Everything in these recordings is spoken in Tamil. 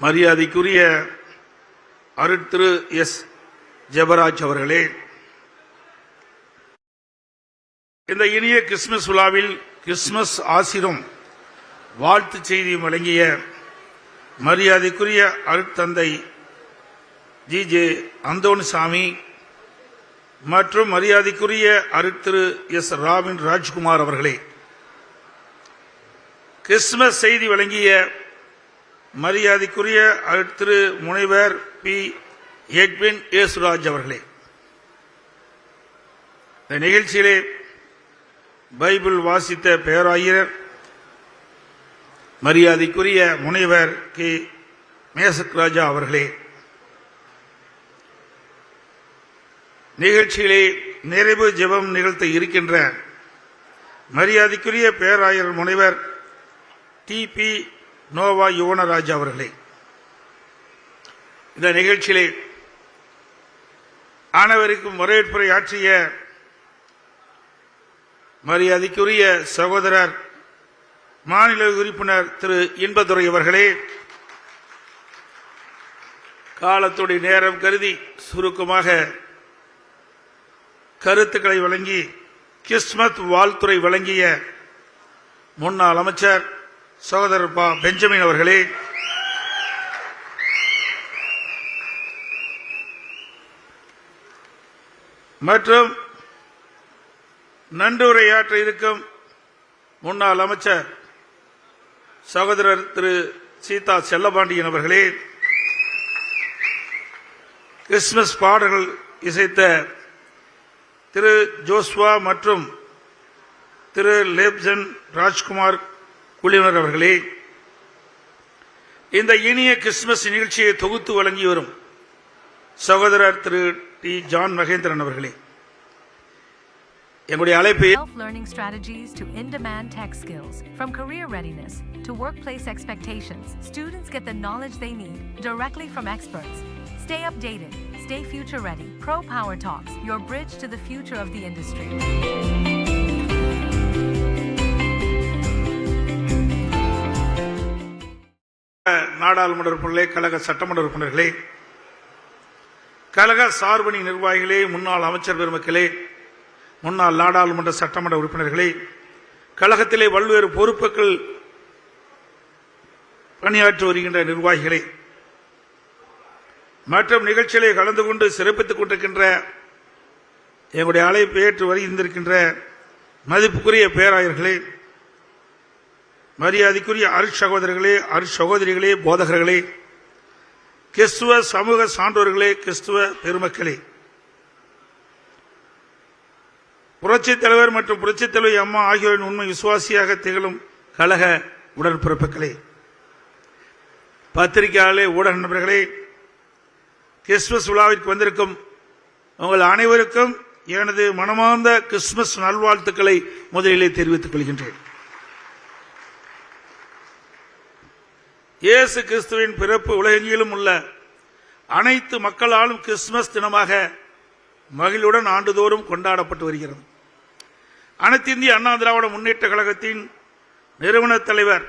மரியாதைக்குரிய அருட்திரு எஸ். ஜெபராஜ் அவர்களே இந்த இனிய கிறிஸ்துமஸ் விழாவில் கிறிஸ்துமஸ் ஆசிரும் வாழ்த்து செய்தியும் வழங்கிய மரியாதைக்குரிய அருட்தந்தை ஜி. ஜே. அந்தோணிசாமி மற்றும் மரியாதைக்குரிய அருட்திரு எஸ். ராவின் ராஜ்குமார் அவர்களே கிறிஸ்துமஸ் செய்தி வழங்கிய மரியாதைக்குரிய திரு முனைவர் பி. எட்வின் ஏசுராஜ் அவர்களே இந்த நிகழ்ச்சியிலே பைபிள் வாசித்த பேராயர் மரியாதைக்குரிய முனைவர் கே. மேசக் ராஜா அவர்களே நிகழ்ச்சியிலே நிறைவு ஜெபம் நிகழ்த்த இருக்கின்ற மரியாதைக்குரிய பேராயர் முனைவர் டி பி நோவா யுவனராஜ் அவர்களே இந்த நிகழ்ச்சியிலே அனைவருக்கும் வரவேற்புரை ஆற்றிய மரியாதைக்குரிய சகோதரர் மாநில உறுப்பினர் திரு இன்பதுரை அவர்களே காலத்துடைய நேரம் கருதி சுருக்கமாக கருத்துக்களை வழங்கி கிஸ்மத் வாழ்த்துறை வழங்கிய முன்னாள் அமைச்சர் சகோதரர் பா பெஞ்சமின் அவர்களே மற்றும் நன்றுரையாற்ற இருக்கும் முன்னாள் அமைச்சர் சகோதரர் திரு சீதா செல்லபாண்டியன் அவர்களே கிறிஸ்துமஸ் பாடல்கள் இசைத்த திரு ஜோஸ்வா மற்றும் திரு லேப்சன் ராஜ்குமார் குழுவினர் அவர்களே இந்த இனிய கிறிஸ்துமஸ் நிகழ்ச்சியை தொகுத்து வழங்கி வரும் சகோதரர் திரு டி ஜான் மகேந்திரன் அவர்களே எங்களுடைய அழைப்பை learning strategies to in demand tech skills. From career readiness to workplace expectations, students get the knowledge they need directly from experts. Stay updated, stay future ready. Pro Power Talks, your bridge to the future of the industry. நாடாளுமன்ற உறுப்பினர்களே கழக சட்டமன்ற உறுப்பினர்களே கழக சார்பணி நிர்வாகிகளே முன்னாள் அமைச்சர் பெருமக்களே முன்னாள் நாடாளுமன்ற சட்டமன்ற உறுப்பினர்களே கழகத்திலே பல்வேறு பொறுப்புகள் பணியாற்றி வருகின்ற நிர்வாகிகளே மற்றும் நிகழ்ச்சியிலே கலந்து கொண்டு சிறப்பித்துக் கொண்டிருக்கின்ற எங்களுடைய அழைப்பு ஏற்று வருகின்றிருக்கின்ற மதிப்புக்குரிய பேராயர்களே மரியாதைக்குரிய அருட்சகோதரர்களே அருட்சகோதரிகளே போதகர்களே கிறிஸ்துவ சமூக சான்றோர்களே கிறிஸ்துவ பெருமக்களே. புரட்சித் தலைவர் மற்றும் புரட்சித் தலைவி அம்மா ஆகியோரின் உண்மை விசுவாசியாக திகழும் கழக உடன்பிறப்புகளே. பத்திரிகையாளர்களே ஊடக நண்பர்களே கிறிஸ்துமஸ் விழாவிற்கு வந்திருக்கும் உங்கள் அனைவருக்கும் எனது மனமார்ந்த கிறிஸ்துமஸ் நல்வாழ்த்துக்களை முதலிலே தெரிவித்துக் கொள்கின்றேன். இயேசு கிறிஸ்துவின் பிறப்பு உலகெங்கிலும் உள்ள அனைத்து மக்களாலும் கிறிஸ்துமஸ் தினமாக மகிழுடன் ஆண்டுதோறும் கொண்டாடப்பட்டு வருகிறது. அனைத்து இந்திய அண்ணா திராவிட முன்னேற்ற கழகத்தின் நிறுவன தலைவர்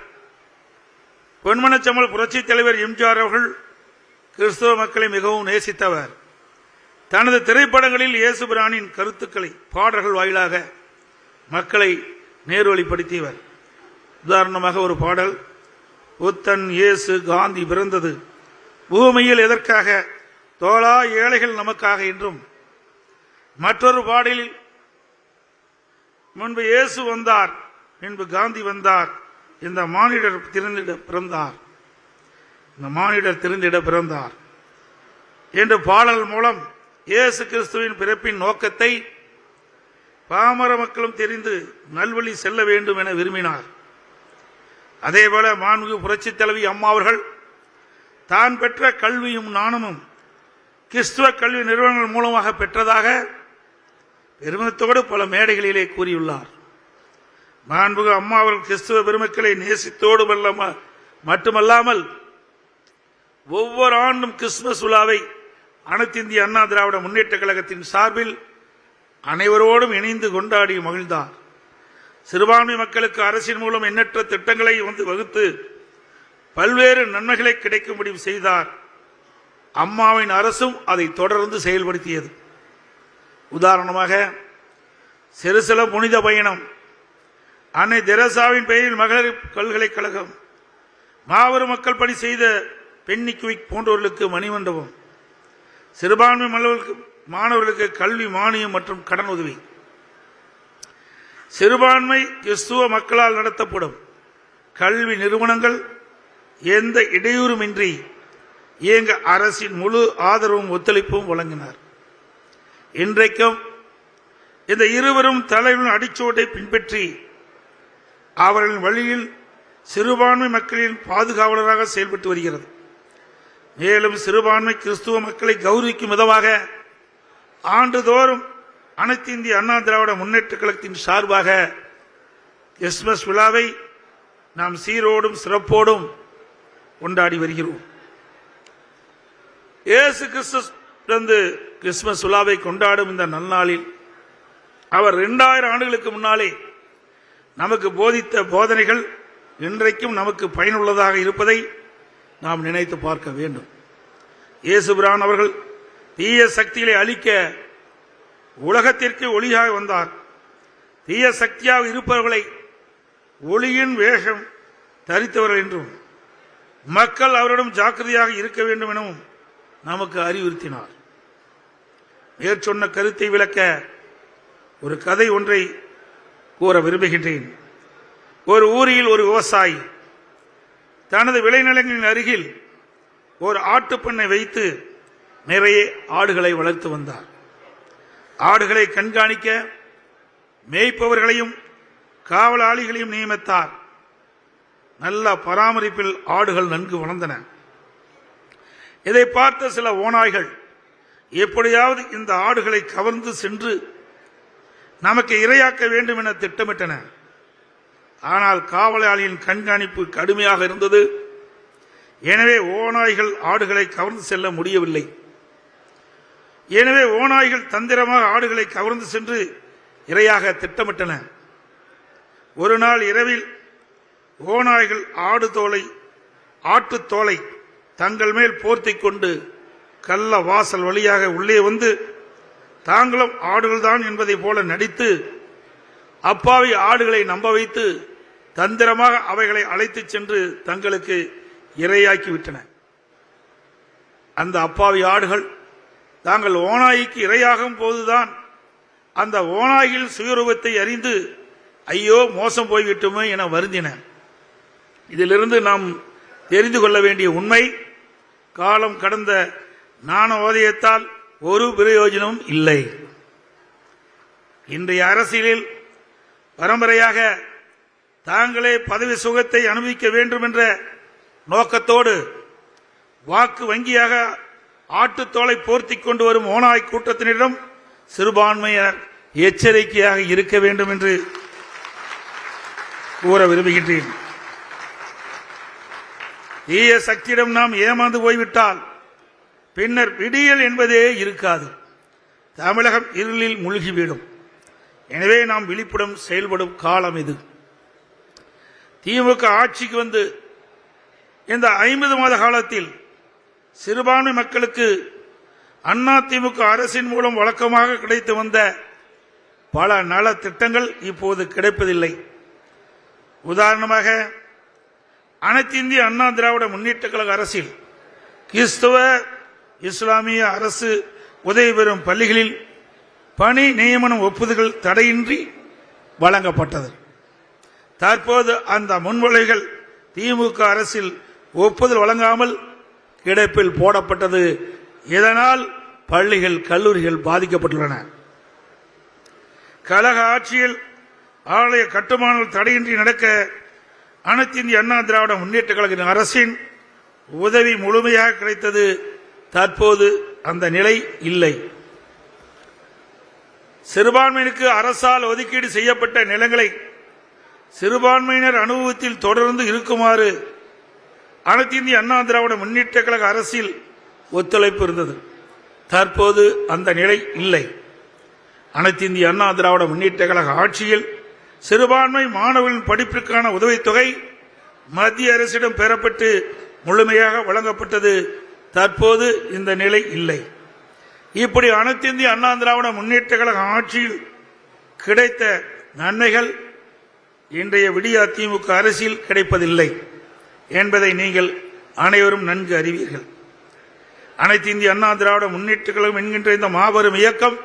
பொன்மனச்சமல் புரட்சி தலைவர் எம்ஜிஆர் அவர்கள் கிறிஸ்துவ மக்களை மிகவும் நேசித்தவர். தனது திரைப்படங்களில் இயேசுபிரானின் கருத்துக்களை பாடல்கள் வாயிலாக மக்களை நேர்வழிப்படுத்தியவர். உதாரணமாக ஒரு பாடல் புத்தன் இயேசு காந்தி பிறந்தது. பூமியில் எதற்காக? தோழா ஏழைகள் நமக்காக என்றும். மற்றொரு பாடலில் முன்பு இயேசு வந்தார் பின்பு காந்தி வந்தார் இந்த மானிடர் திறந்திட பிறந்தார். இந்த மானிடர் திறந்திட பிறந்தார். என்று பாடல் மூலம் இயேசு கிறிஸ்துவின் பிறப்பின் நோக்கத்தை பாமர மக்களும் தெரிந்து நல்வழி செல்ல வேண்டும் என விரும்பினார். அதேபோல மாண்புமிகு புரட்சித் தலைவி அம்மா அவர்கள் தான் பெற்ற கல்வியும் நாணமும் கிறிஸ்துவ கல்வி நிறுவனங்கள் மூலமாக பெற்றதாக பெருமிதத்தோடு பல மேடைகளிலே கூறியுள்ளார். மாண்புகு அம்மா அவர்கள் கிறிஸ்துவ பெருமக்களை நேசித்தோடு வல்லம- மட்டுமல்லாமல் ஒவ்வொரு ஆண்டும் கிறிஸ்துமஸ் விழாவை அனைத்து இந்திய அண்ணா திராவிட முன்னேற்ற கழகத்தின் சார்பில் அனைவரோடும் இணைந்து கொண்டாடி மகிழ்ந்தார். சிறுபான்மை மக்களுக்கு அரசின் மூலம் எண்ணற்ற திட்டங்களை வந்து வகுத்து பல்வேறு நன்மைகளை கிடைக்கும்படி செய்தார். அம்மாவின் அரசும் அதை தொடர்ந்து செயல்படுத்தியது. உதாரணமாக சிறுசில புனித பயணம் அன்னை தெரசாவின் பெயரில் மகளிர் பல்கலைக்கழகம் மாபெரும் மக்கள் பணி செய்த பெண்ணிக்குவிக் குவிக் போன்றவர்களுக்கு மணிமண்டபம் சிறுபான்மை மாணவர்களுக்கு கல்வி மானியம் மற்றும் கடன் உதவி. சிறுபான்மை கிறிஸ்துவ மக்களால் நடத்தப்படும் கல்வி நிறுவனங்கள் எந்த இடையூறுமின்றி இயங்க அரசின் முழு ஆதரவும் ஒத்துழைப்பும் வழங்கினார். இன்றைக்கும் இந்த இருவரும் தலைவரின் அடிச்சோட்டை பின்பற்றி அவர்களின் வழியில் சிறுபான்மை மக்களின் பாதுகாவலராக செயல்பட்டு வருகிறது. மேலும் சிறுபான்மை கிறிஸ்துவ மக்களை கௌரவிக்கும் விதமாக ஆண்டுதோறும் அனைத்து இந்திய அண்ணா திராவிட முன்னேற்ற கழகத்தின் சார்பாக கிறிஸ்துமஸ் விழாவை நாம் சீரோடும் சிறப்போடும் கொண்டாடி வருகிறோம். இயேசு கிறிஸ்து பிறந்து கிறிஸ்துமஸ் விழாவை கொண்டாடும் இந்த நன்னாளில் அவர் இரண்டாயிரம் ஆண்டுகளுக்கு முன்னாலே நமக்கு போதித்த போதனைகள் இன்றைக்கும் நமக்கு பயனுள்ளதாக இருப்பதை நாம் நினைத்து பார்க்க வேண்டும். இயேசுபிரான் அவர்கள் தீய சக்திகளை அழிக்க உலகத்திற்கு ஒளியாக வந்தார். தீய சக்தியாக இருப்பவர்களை ஒளியின் வேஷம் தரித்தவர்கள் என்றும் மக்கள் அவரிடம் ஜாக்கிரதையாக இருக்க வேண்டும் எனவும் நமக்கு அறிவுறுத்தினார். மேற்சொன்ன கருத்தை விளக்க ஒரு கதை ஒன்றை கூற விரும்புகின்றேன். ஒரு ஊரில் ஒரு விவசாயி தனது விளைநிலங்களின் அருகில் ஒரு ஆட்டுப்பண்ணை வைத்து நிறைய ஆடுகளை வளர்த்து வந்தார். ஆடுகளை கண்காணிக்க மேய்ப்பவர்களையும் காவலாளிகளையும் நியமித்தார். நல்ல பராமரிப்பில் ஆடுகள் நன்கு வளர்ந்தன. இதை பார்த்த சில ஓநாய்கள் எப்படியாவது இந்த ஆடுகளை கவர்ந்து சென்று நமக்கு இரையாக்க வேண்டும் என திட்டமிட்டன. ஆனால் காவலாளியின் கண்காணிப்பு கடுமையாக இருந்தது. எனவே ஓநாய்கள் ஆடுகளை கவர்ந்து செல்ல முடியவில்லை. எனவே ஓநாய்கள் தந்திரமாக ஆடுகளை கவர்ந்து சென்று இரையாக திட்டமிட்டன. ஒரு நாள் இரவில் ஓநாய்கள் ஆடு தோலை ஆட்டுத் தோலை தங்கள் மேல் போர்த்தி கொண்டு கள்ள வாசல் வழியாக உள்ளே வந்து தாங்களும் ஆடுகள்தான் என்பதைப் போல நடித்து அப்பாவி ஆடுகளை நம்ப வைத்து தந்திரமாக அவைகளை அழைத்துச் சென்று தங்களுக்கு இரையாக்கி விட்டன. அந்த அப்பாவி ஆடுகள் தாங்கள் ஓநாய்க்கு இரையாகும் போதுதான். அந்த ஓநாயில் சுயரூபத்தை அறிந்து ஐயோ மோசம் போய்விட்டோமே என வருந்தின. இதிலிருந்து நாம் தெரிந்து கொள்ள வேண்டிய உண்மை காலம் கடந்த நாணோதயத்தால் ஒரு பிரயோஜனமும் இல்லை. இன்றைய அரசியலில் பரம்பரையாக தாங்களே பதவி சுகத்தை அனுபவிக்க வேண்டும் என்ற நோக்கத்தோடு வாக்கு வங்கியாக ஆட்டுத்தோலை போர்த்தி கொண்டு வரும் ஓனாய் கூட்டத்தினரிடம் சிறுபான்மையினர் எச்சரிக்கையாக இருக்க வேண்டும் என்று கூற விரும்புகின்றேன். தீய சக்தியிடம் நாம் ஏமாந்து போய்விட்டால் பின்னர் விடியல் என்பதே இருக்காது. தமிழகம் இருளில் மூழ்கிவிடும். எனவே நாம் விழிப்புடன் செயல்படும் காலம் இது. திமுக ஆட்சிக்கு வந்து இந்த ஐம்பது மாத காலத்தில் சிறுபான்மை மக்களுக்கு அண்ணா திமுக அரசின் மூலம் வழக்கமாக கிடைத்து வந்த பல நல திட்டங்கள் இப்போது கிடைப்பதில்லை. உதாரணமாக அனைத்து இந்திய அண்ணா திராவிட முன்னேற்ற கழக அரசில் கிறிஸ்தவ இஸ்லாமிய அரசு உதவி பெறும் பள்ளிகளில் பணி நியமனம் ஒப்புதல்கள் தடையின்றி வழங்கப்பட்டது. தற்போது அந்த முன்மொழிகள் திமுக அரசில் ஒப்புதல் வழங்காமல் கிடப்பில் போடப்பட்டது. இதனால் பள்ளிகள் கல்லூரிகள் பாதிக்கப்பட்டுள்ளன. கழக ஆட்சியில் ஆலய கட்டுமானங்கள் தடையின்றி நடக்க அனைத்து இந்திய அண்ணா திராவிட முன்னேற்ற கழக அரசின் உதவி முழுமையாக கிடைத்தது தற்போது அந்த நிலை இல்லை. சிறுபான்மையினருக்கு அரசால் ஒதுக்கீடு செய்யப்பட்ட நிலங்களை சிறுபான்மையினர் அனுபவத்தில் தொடர்ந்து இருக்குமாறு அனைத்து இந்திய அண்ணா திராவிட முன்னேற்ற கழக அரசில் ஒத்துழைப்பு இருந்தது. தற்போது அந்த நிலை இல்லை. அனைத்து இந்திய அண்ணா திராவிட முன்னேற்ற கழக ஆட்சியில் சிறுபான்மை மாணவர்களின் படிப்பிற்கான உதவித்தொகை மத்திய அரசிடம் பெறப்பட்டு முழுமையாக வழங்கப்பட்டது. தற்போது இந்த நிலை இல்லை. இப்படி அனைத்திந்திய அண்ணா திராவிட முன்னேற்ற கழக ஆட்சியில் கிடைத்த நன்மைகள் இன்றைய விடிய திமுக அரசில் கிடைப்பதில்லை. என்பதை நீங்கள் அனைவரும் நன்கு அறிவீர்கள். அனைத்து இந்திய அண்ணா திராவிட முன்னேற்றங்களும் என்கின்ற இந்த மாபெரும் இயக்கம்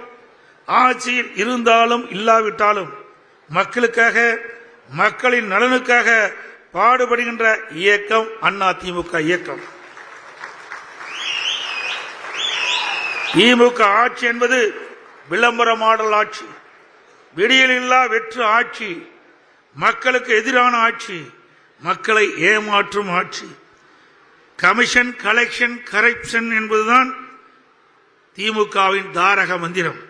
ஆட்சியில் இருந்தாலும் இல்லாவிட்டாலும் மக்களுக்காக மக்களின் நலனுக்காக பாடுபடுகின்ற இயக்கம் அண்ணா திமுக இயக்கம். திமுக ஆட்சி என்பது விளம்பர மாடல் ஆட்சி விடியலில்லா வெற்று ஆட்சி மக்களுக்கு எதிரான ஆட்சி மக்களை ஏமாற்றும் ஆட்சி. கமிஷன் கலெக்ஷன் கரப்ஷன் என்பதுதான் திமுகவின் தாரக மந்திரம்.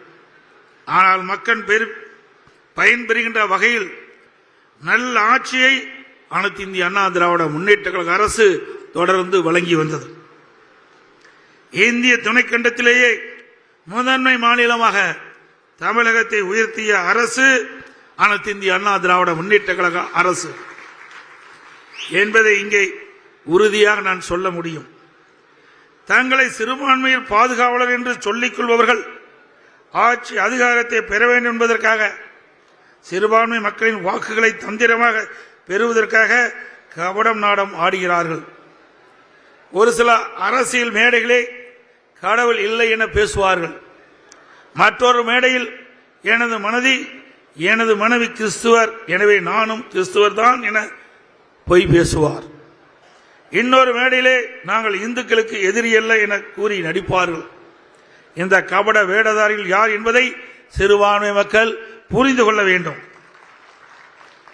ஆனால் மக்கள் பெரு பயன்பெறுகின்ற வகையில் நல்ல ஆட்சியை அனைத்து இந்திய அண்ணா திராவிட முன்னேற்ற கழக அரசு தொடர்ந்து வழங்கி வந்தது. இந்திய துணைக்கண்டத்திலேயே முதன்மை மாநிலமாக தமிழகத்தை உயர்த்திய அரசு அனைத்து இந்திய அண்ணா திராவிட முன்னேற்ற கழக அரசு. என்பதை இங்கே உறுதியாக நான் சொல்ல முடியும். தங்களை சிறுபான்மையில் பாதுகாவலர் என்று சொல்லிக் கொள்பவர்கள் ஆட்சி அதிகாரத்தை பெற வேண்டும் என்பதற்காக சிறுபான்மை மக்களின் வாக்குகளை தந்திரமாக பெறுவதற்காக கபடம் நாடம் ஆடுகிறார்கள். ஒரு சில அரசியல் மேடைகளே கடவுள் இல்லை என பேசுவார்கள். மற்றொரு மேடையில் எனது மனதி எனது மனைவி கிறிஸ்துவர் எனவே நானும் கிறிஸ்துவர் தான் என பொய் பேசுவார். இன்னொரு மேடையிலே நாங்கள் இந்துக்களுக்கு எதிரி அல்ல என கூறி நடிப்பார்கள். இந்த கபட வேடதாரிகள் யார் என்பதை சிறுபான்மை மக்கள் புரிந்து கொள்ள வேண்டும்.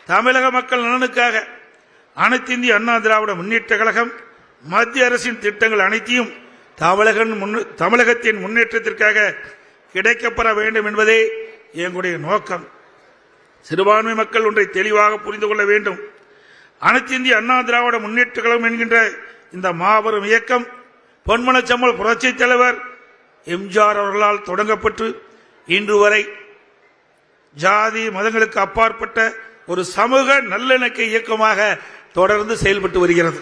தமிழக மக்கள் நலனுக்காக அனைத்து இந்திய அண்ணா திராவிட முன்னேற்ற கழகம் மத்திய அரசின் திட்டங்கள் அனைத்தையும் தமிழகன் தமிழகத்தின் முன்னேற்றத்திற்காக கிடைக்கப்பெற வேண்டும் என்பதே எங்களுடைய நோக்கம். சிறுபான்மை மக்கள் ஒன்றை தெளிவாக புரிந்து கொள்ள வேண்டும். அனைத்து இந்திய அண்ணா திராவிட முன்னேற்ற கழகம் என்கின்ற இந்த மாபெரும் இயக்கம் பொன்மனச்சம்மல் புரட்சி தலைவர் எம்ஜிஆர் அவர்களால் தொடங்கப்பட்டு இன்று வரை ஜாதி மதங்களுக்கு அப்பாற்பட்ட ஒரு சமூக நல்லிணக்க இயக்கமாக தொடர்ந்து செயல்பட்டு வருகிறது.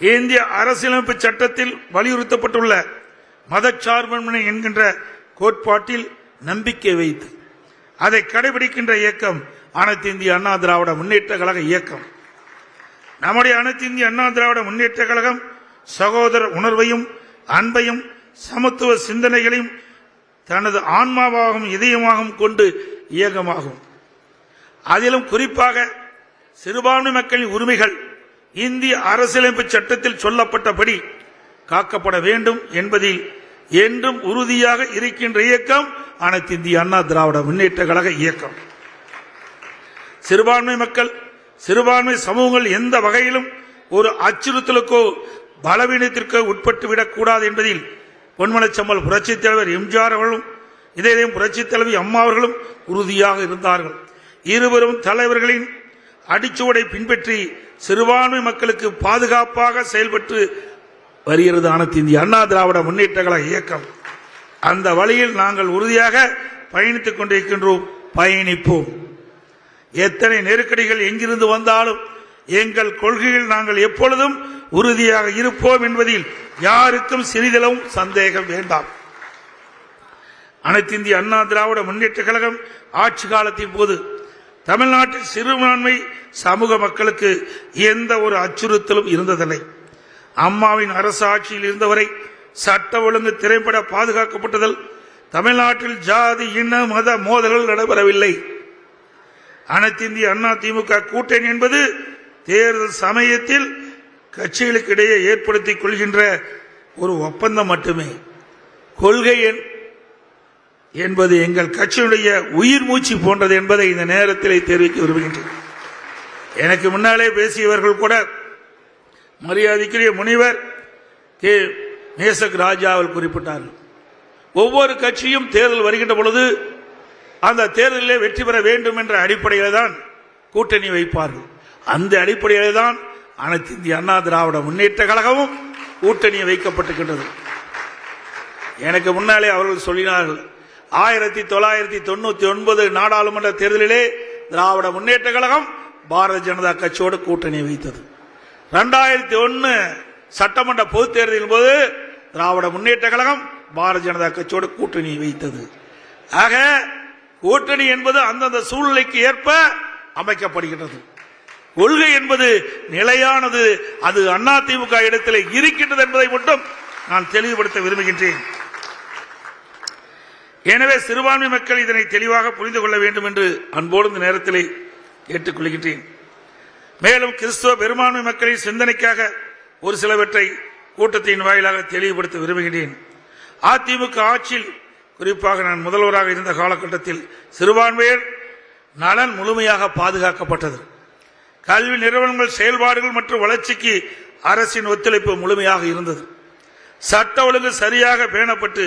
இந்திய அரசியலமைப்பு சட்டத்தில் வலியுறுத்தப்பட்டுள்ள மதச்சார்பின்மை என்கின்ற கோட்பாட்டில் நம்பிக்கை வைத்து அதை கடைபிடிக்கின்ற இயக்கம் அனைத்து இந்திய அண்ணா திராவிட முன்னேற்ற கழக இயக்கம். நம்முடைய அனைத்து இந்திய அண்ணா திராவிட முன்னேற்ற கழகம் சகோதர உணர்வையும் அன்பையும் சமத்துவ சிந்தனைகளையும் தனது ஆன்மாவாகவும் இதயமாகவும் கொண்டு இயக்கமாகும். அதிலும் குறிப்பாக சிறுபான்மை மக்களின் உரிமைகள் இந்திய அரசியலமைப்பு சட்டத்தில் சொல்லப்பட்டபடி காக்கப்பட வேண்டும் என்பதில் என்றும் உறுதியாக இருக்கின்ற இயக்கம் அனைத்து இந்திய அண்ணா திராவிட முன்னேற்ற கழக இயக்கம். சிறுபான்மை மக்கள் சிறுபான்மை சமூகங்கள் எந்த வகையிலும் ஒரு அச்சுறுத்தலுக்கோ பலவீனத்திற்கோ உட்பட்டு விடக்கூடாது என்பதில் பொன்மனச்சம்மல் புரட்சித் தலைவர் எம்ஜிஆர் அவர்களும் இதயம் புரட்சித் தலைவி அம்மா அவர்களும் உறுதியாக இருந்தார்கள். இருவரும் தலைவர்களின் அடிச்சுவடை பின்பற்றி சிறுபான்மை மக்களுக்கு பாதுகாப்பாக செயல்பட்டு வருகிறது அனைத்து இந்திய அண்ணா திராவிட முன்னேற்ற கழக இயக்கம். அந்த வழியில் நாங்கள் உறுதியாக பயணித்துக் கொண்டிருக்கின்றோம். பயணிப்போம். எத்தனை நெருக்கடிகள் எங்கிருந்து வந்தாலும் எங்கள் கொள்கையில் நாங்கள் எப்பொழுதும் உறுதியாக இருப்போம் என்பதில் யாருக்கும் சிறிதளவும் சந்தேகம் வேண்டாம். அனைத்து இந்திய அண்ணா திராவிட முன்னேற்ற கழகம் ஆட்சி காலத்தின் போது தமிழ்நாட்டில் சிறுபான்மை சமூக மக்களுக்கு எந்த ஒரு அச்சுறுத்தலும் இருந்ததில்லை. அம்மாவின் அரசு ஆட்சியில் இருந்தவரை சட்ட ஒழுங்கு திரைப்பட பாதுகாக்கப்பட்டதில் தமிழ்நாட்டில் ஜாதி இன மத மோதல்கள் நடைபெறவில்லை. அனைத்திந்திய அண்ணா திமுக கூட்டணி என்பது தேர்தல் சமயத்தில் கட்சிகளுக்கு இடையே ஏற்படுத்திக் கொள்கின்ற ஒரு ஒப்பந்தம் மட்டுமே. கொள்கை என்பது எங்கள் கட்சியினுடைய உயிர் மூச்சு போன்றது என்பதை இந்த நேரத்தில் தெரிவிக்க விரும்புகின்றேன். எனக்கு முன்னாலே பேசியவர்கள் கூட மரியாதைக்குரிய முனிவர் கே. மேசக் ராஜாவில் குறிப்பிட்டார்கள். ஒவ்வொரு கட்சியும் தேர்தல் வருகின்ற பொழுது அந்த தேர்தலிலே வெற்றி பெற வேண்டும் என்ற அடிப்படையில் தான் கூட்டணி வைப்பார்கள். அந்த அடிப்படையில் தான் அனைத்து இந்திய அண்ணா திராவிட முன்னேற்ற கழகமும் கூட்டணி வைக்கப்பட்டிருக்கின்றது. எனக்கு முன்னாலே அவர்கள் சொல்லினார்கள் ஆயிரத்தி தொள்ளாயிரத்தி தொண்ணூத்தி ஒன்பது நாடாளுமன்ற தேர்தலிலே திராவிட முன்னேற்ற கழகம் பாரதிய ஜனதா கட்சியோடு கூட்டணி வைத்தது. ரெண்டாயிரத்தி ஒன்னு சட்டமன்ற பொதுத் தேர்தலின் போது திராவிட முன்னேற்ற கழகம் பாரதிய ஜனதா கட்சியோடு கூட்டணி வைத்தது. ஆக கூட்டணி என்பது அந்தந்த சூழ்நிலைக்கு ஏற்ப அமைக்கப்படுகின்றது. கொள்கை என்பது நிலையானது அது அதிமுக இடத்தில் இருக்கின்றது என்பதை மட்டும் நான் தெளிவுபடுத்த விரும்புகின்றேன். எனவே சிறுபான்மை மக்கள் இதனை தெளிவாக புரிந்து கொள்ள வேண்டும் என்று அன்போடு இந்த நேரத்திலே ஏற்றுக்கொள்கின்றேன் மேலும் கிறிஸ்துவ பெரும்பான்மை மக்களின் சிந்தனைக்காக ஒரு சிலவற்றை கூட்டத்தின் வாயிலாக தெளிவுபடுத்த விரும்புகின்றேன். அதிமுக ஆட்சியில் குறிப்பாக நான் முதல்வராக இருந்த காலகட்டத்தில் சிறுபான்மையர் நலன் முழுமையாக பாதுகாக்கப்பட்டது. கல்வி நிறுவனங்கள் செயல்பாடுகள் மற்றும் வளர்ச்சிக்கு அரசின் ஒத்துழைப்பு முழுமையாக இருந்தது. சட்ட ஒழுங்கு சரியாக பேணப்பட்டு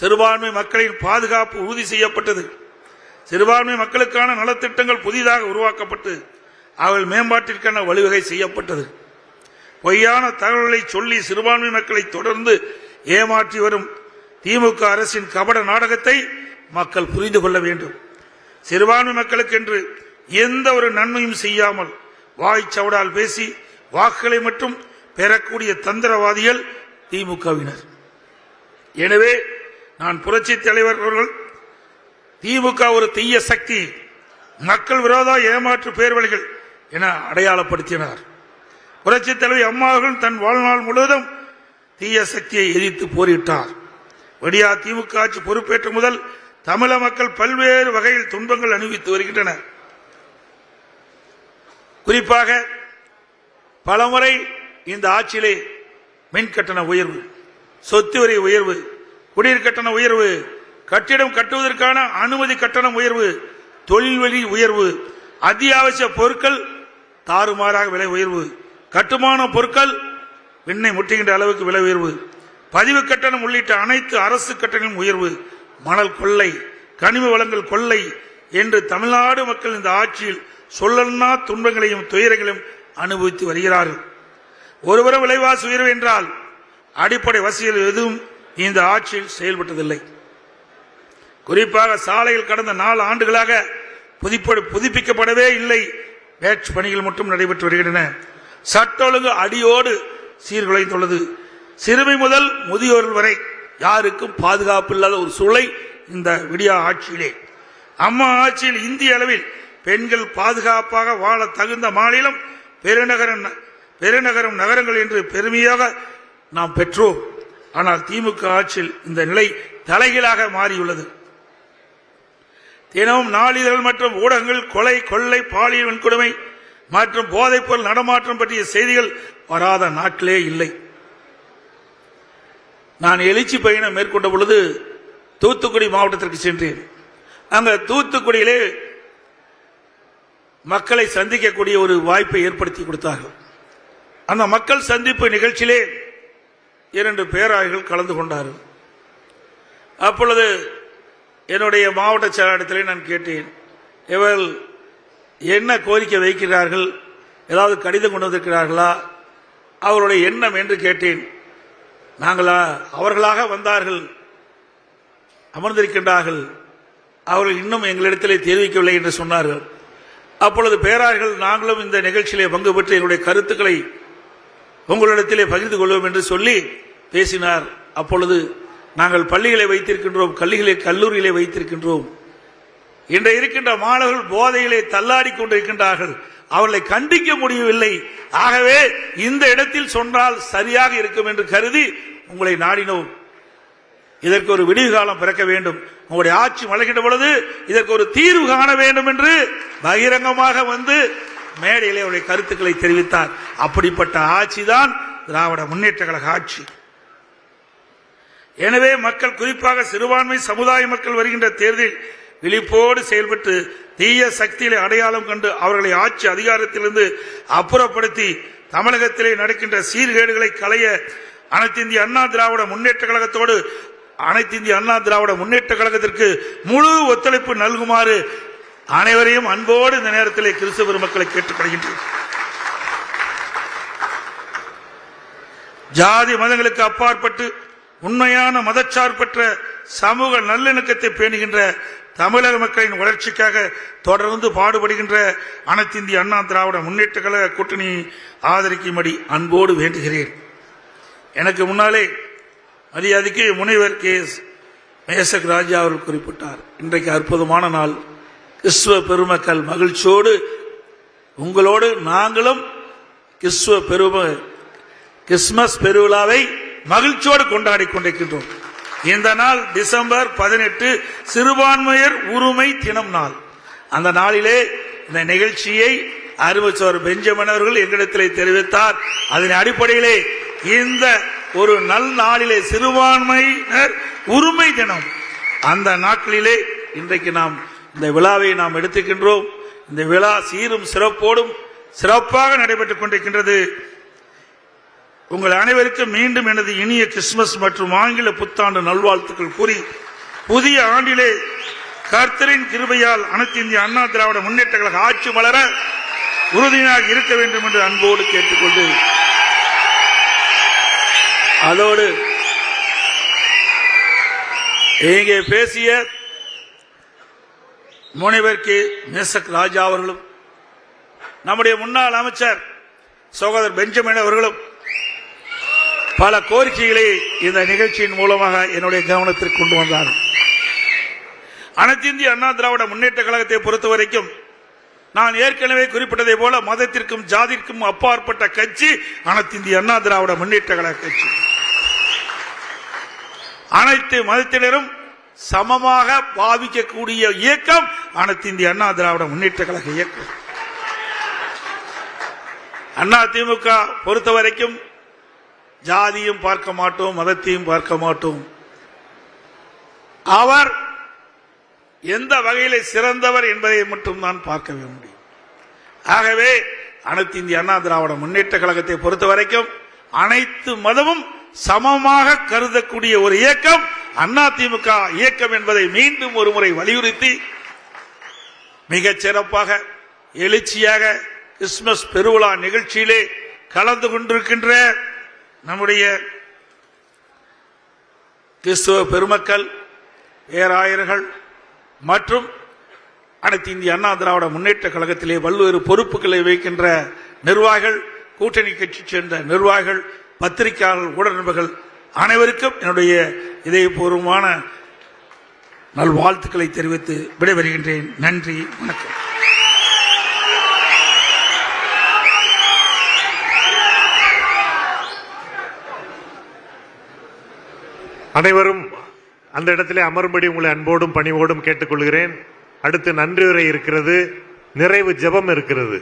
சிறுபான்மை மக்களின் பாதுகாப்பு உறுதி செய்யப்பட்டது. சிறுபான்மை மக்களுக்கான நலத்திட்டங்கள் புதிதாக உருவாக்கப்பட்டு அவர்கள் மேம்பாட்டிற்கான வழிவகை செய்யப்பட்டது. பொய்யான தகவல்களை சொல்லி சிறுபான்மை மக்களை தொடர்ந்து ஏமாற்றி வரும் திமுக அரசின் கபட நாடகத்தை மக்கள் புரிந்து கொள்ள வேண்டும். சிறுபான்மை மக்களுக்கென்று எந்த ஒரு நன்மையும் செய்யாமல் வாய்ச்சவடால் பேசி வாக்குகளை மட்டும் பெறக்கூடிய தந்திரவாதிகள் திமுகவினர். எனவே நான் புரட்சி தலைவர் அவர்கள் திமுக ஒரு தீய சக்தி மக்கள் விரோத ஏமாற்று பேர்வழிகள் என அடையாளப்படுத்தினார். புரட்சி தலைவர் அம்மாவர்கள் தன் வாழ்நாள் முழுவதும் தீய சக்தியை எதிர்த்து போரிட்டார். விடியா திமுக ஆட்சி பொறுப்பேற்ற முதல் தமிழக மக்கள் பல்வேறு வகையில் துன்பங்கள் அனுபவித்து வருகின்றன. குறிப்பாக பலமுறை இந்த ஆட்சியிலே மின் கட்டண உயர்வு சொத்து வரி உயர்வு குடிநீர் கட்டண உயர்வு கட்டிடம் கட்டுவதற்கான அனுமதி கட்டணம் உயர்வு தொழில் வழி உயர்வு அத்தியாவசிய பொருட்கள் தாறுமாறாக விலை உயர்வு கட்டுமான பொருட்கள் விண்ணை முட்டுகின்ற அளவுக்கு விலை உயர்வு பதிவு கட்டணம் உள்ளிட்ட அனைத்து அரசு கட்டணம் உயர்வு மணல் கொள்ளை கனிம வளங்கள் கொள்ளை என்று தமிழ்நாடு மக்கள் இந்த ஆட்சியில் சொல்லன்னா துன்பங்களையும் துயரங்களையும் அனுபவித்து வருகிறார்கள். ஒருபுறம் விலைவாசி உயர்வு என்றால் அடிப்படை வசதிகள் எதுவும் இந்த ஆட்சியில் செயல்பட்டதில்லை. குறிப்பாக சாலையில் கடந்த நாலு ஆண்டுகளாக புதுப்படு புதுப்பிக்கப்படவே இல்லை. பேட்ச் பணிகள் மட்டும் நடைபெற்று வருகின்றன. சட்ட ஒழுங்கு அடியோடு சீர்குலைந்துள்ளது. சிறுமி முதல் முதியோர் வரை யாருக்கும் பாதுகாப்பு இல்லாத ஒரு சூழலை இந்த விடியா ஆட்சியிலே. அம்மா ஆட்சியில் இந்திய அளவில் பெண்கள் பாதுகாப்பாக வாழ தகுந்த மாநிலம் பெருநகரம் பெருநகரம் நகரங்கள் என்று பெருமையாக நாம் பெற்றோம். ஆனால் திமுக ஆட்சியில் இந்த நிலை தலைகீழாக மாறியுள்ளது. தினமும் நாளிதழ் மற்றும் ஊடகங்கள் கொலை கொள்ளை பாலியல் வன்கொடுமை மற்றும் போதைப்பொருள் நடமாற்றம் பற்றிய செய்திகள் வராத நாட்களே இல்லை. நான் எழுச்சி பயணம் மேற்கொண்ட பொழுது தூத்துக்குடி மாவட்டத்திற்கு சென்றேன். அங்க தூத்துக்குடியிலே மக்களை சந்திக்கக்கூடிய ஒரு வாய்ப்பை ஏற்படுத்தி கொடுத்தார்கள். அந்த மக்கள் சந்திப்பு நிகழ்ச்சியிலே இரண்டு பேராயர்கள் கலந்து கொண்டார்கள். அப்பொழுது என்னுடைய மாவட்ட செயலாளத்திலே நான் கேட்டேன் இவர்கள் என்ன கோரிக்கை வைக்கிறார்கள்? ஏதாவது கடிதம் கொண்டு வந்திருக்கிறார்களா? அவருடைய எண்ணம்? என்று கேட்டேன். நாங்களா அவர்களாக வந்தார்கள். அமர்ந்திருக்கின்றார்கள். அவர்கள் இன்னும் எங்களிடத்திலே தெரிவிக்கவில்லை என்று சொன்னார்கள். அப்பொழுது பேரார்கள் நாங்களும் இந்த நிகழ்ச்சியிலே பங்கு பெற்று எங்களுடைய கருத்துக்களை உங்களிடத்திலே பகிர்ந்து கொள்வோம் என்று சொல்லி பேசினார். அப்பொழுது நாங்கள் பள்ளிகளை வைத்திருக்கின்றோம் கல்லிகளை கல்லூரியிலே வைத்திருக்கின்றோம். இன்று இருக்கின்ற மாணவர்கள் போதையிலே தள்ளாடி கொண்டிருக்கின்றார்கள். அவர்களை கண்டிக்க முடியவில்லை. ஆகவே இந்த இடத்தில் சொன்னால் சரியாக இருக்கும் என்று கருதி உங்களை நாடினோம். இதற்கு ஒரு விடிவு காலம் பிறக்க வேண்டும். உங்களுடைய ஆட்சி மலர்கின்ற பொழுது இதற்கு ஒரு தீர்வு காண வேண்டும் என்று பகிரங்கமாக வந்து மேடையிலே அவருடைய கருத்துக்களை தெரிவித்தார். அப்படிப்பட்ட ஆட்சி தான் திராவிட முன்னேற்ற கழக ஆட்சி. எனவே மக்கள் குறிப்பாக சிறுபான்மை சமுதாய மக்கள் வருகின்ற தேர்தலில் விழிப்போடு செயல்பட்டு தீய சக்திகளை அடையாளம் கண்டு அவர்களை ஆட்சி அதிகாரத்திலிருந்து அப்புறப்படுத்தி தமிழகத்திலே நடக்கின்ற சீர்கேடுகளை களைய அனைத்து இந்திய அண்ணா திராவிட முன்னேற்ற கழகத்தோடு அனைத்து இந்திய அண்ணா திராவிட முன்னேற்ற கழகத்திற்கு முழு ஒத்துழைப்பு நல்குமாறு அனைவரையும் அன்போடு இந்த நேரத்திலே கிறிஸ்தவ பெருமக்களை கேட்டுக்கொள்கின்றேன். ஜாதி மதங்களுக்கு அப்பாற்பட்டு உண்மையான மதச்சார்பற்ற சமூக நல்லிணக்கத்தை பேணுகின்ற தமிழக மக்களின் வளர்ச்சிக்காக தொடர்ந்து பாடுபடுகின்ற அனைத்து இந்திய அண்ணா திராவிட முன்னேற்ற கழக கூட்டணி ஆதரிக்கும்படி அன்போடு வேண்டுகிறேன். எனக்கு முன்னாலே மரியாதைக்கு முனைவர் கே எஸ். மேசக் ராஜா அவர்கள் குறிப்பிட்டார். இன்றைக்கு அற்புதமான நாள். கிறிஸ்துவ பெருமக்கள் மகிழ்ச்சியோடு உங்களோடு நாங்களும் கிறிஸ்துவ பெரும கிறிஸ்துமஸ் பெருவிழாவை மகிழ்ச்சியோடு கொண்டாடி கொண்டிருக்கின்றோம். இந்த நாள் டிசம்பர் பதினெட்டு சிறுபான்மையர் உரிமை தினம் நாள். அந்த நாளிலே இந்த நிகழ்ச்சியை அறிவிச்சவர் பெஞ்சமின் அவர்கள் எங்களிடத்திலே தெரிவித்தார். அதன் அடிப்படையிலே இந்த ஒரு நல் நாளிலே சிறுபான்மையினர் உரிமை தினம். அந்த நாட்களிலே இன்றைக்கு நாம் இந்த விழாவை நாம் எடுத்துக்கின்றோம். இந்த விழா சீரும் சிறப்போடும் சிறப்பாக நடைபெற்றுக் கொண்டிருக்கின்றது. உங்கள் அனைவருக்கும் மீண்டும் எனது இனிய கிறிஸ்துமஸ் மற்றும் ஆங்கில புத்தாண்டு நல்வாழ்த்துக்கள் கூறி புதிய ஆண்டிலே கர்த்தரின் கிருபையால் அனைத்து இந்திய அண்ணா திராவிட முன்னேற்ற கழக ஆட்சி வளர உறுதியாக இருக்க வேண்டும் என்று அன்போடு கேட்டுக்கொண்டு அதோடு இங்கே பேசிய முனைவர் கே. மேசக் ராஜா அவர்களும் நம்முடைய முன்னாள் அமைச்சர் சகோதரர் பெஞ்சமின் அவர்களும் பல கோரிக்கைகளை இந்த நிகழ்ச்சியின் மூலமாக என்னுடைய கவனத்திற்கு கொண்டு வந்தார். அனைத்திந்திய அண்ணா திராவிட முன்னேற்ற கழகத்தை பொறுத்த வரைக்கும் நான் ஏற்கனவே குறிப்பிட்டதை போல மதத்திற்கும் ஜாதிற்கும் அப்பாற்பட்ட கட்சி அனைத்திந்திய அண்ணா திராவிட முன்னேற்ற கழக கட்சி. அனைத்து மதத்தினரும் சமமாக பாவிக்கக்கூடிய இயக்கம் அனைத்திந்திய அண்ணா திராவிட முன்னேற்ற கழக இயக்கம். அண்ணா திமுக பொறுத்த வரைக்கும் ஜாதியும் பார்க்க மாட்டோம் மதத்தையும் பார்க்க மாட்டோம். அவர் எந்த வகையிலே சிறந்தவர் என்பதை மட்டும் தான் பார்க்கவே முடியும். ஆகவே அனைத்து இந்திய அண்ணா திராவிட முன்னேற்ற கழகத்தை பொறுத்த வரைக்கும் அனைத்து மதமும் சமமாக கருதக்கூடிய ஒரு இயக்கம் அண்ணா திமுக இயக்கம் என்பதை மீண்டும் ஒரு முறை வலியுறுத்தி மிகச் சிறப்பாக எழுச்சியாக கிறிஸ்துமஸ் பெருவிழா நிகழ்ச்சியிலே கலந்து கொண்டிருக்கின்ற நம்முடைய கிறிஸ்துவ பெருமக்கள் பேராயர்கள் மற்றும் அனைத்து இந்திய அண்ணா திராவிட முன்னேற்ற கழகத்திலே பல்வேறு பொறுப்புகளை வைக்கின்ற நிர்வாகிகள் கூட்டணி கட்சி சேர்ந்த நிர்வாகிகள் பத்திரிகையாளர்கள் ஊடகங்கள் அனைவருக்கும் என்னுடைய இதயபூர்வமான நல்வாழ்த்துக்களை தெரிவித்து விடைபெறுகின்றேன். நன்றி வணக்கம். அனைவரும் அந்த இடத்திலே அமரும்படி உங்களை அன்போடும் பணிவோடும் கேட்டுக்கொள்கிறேன். அடுத்து நன்றி உரை இருக்கிறது. நிறைவு ஜெபம் இருக்கிறது.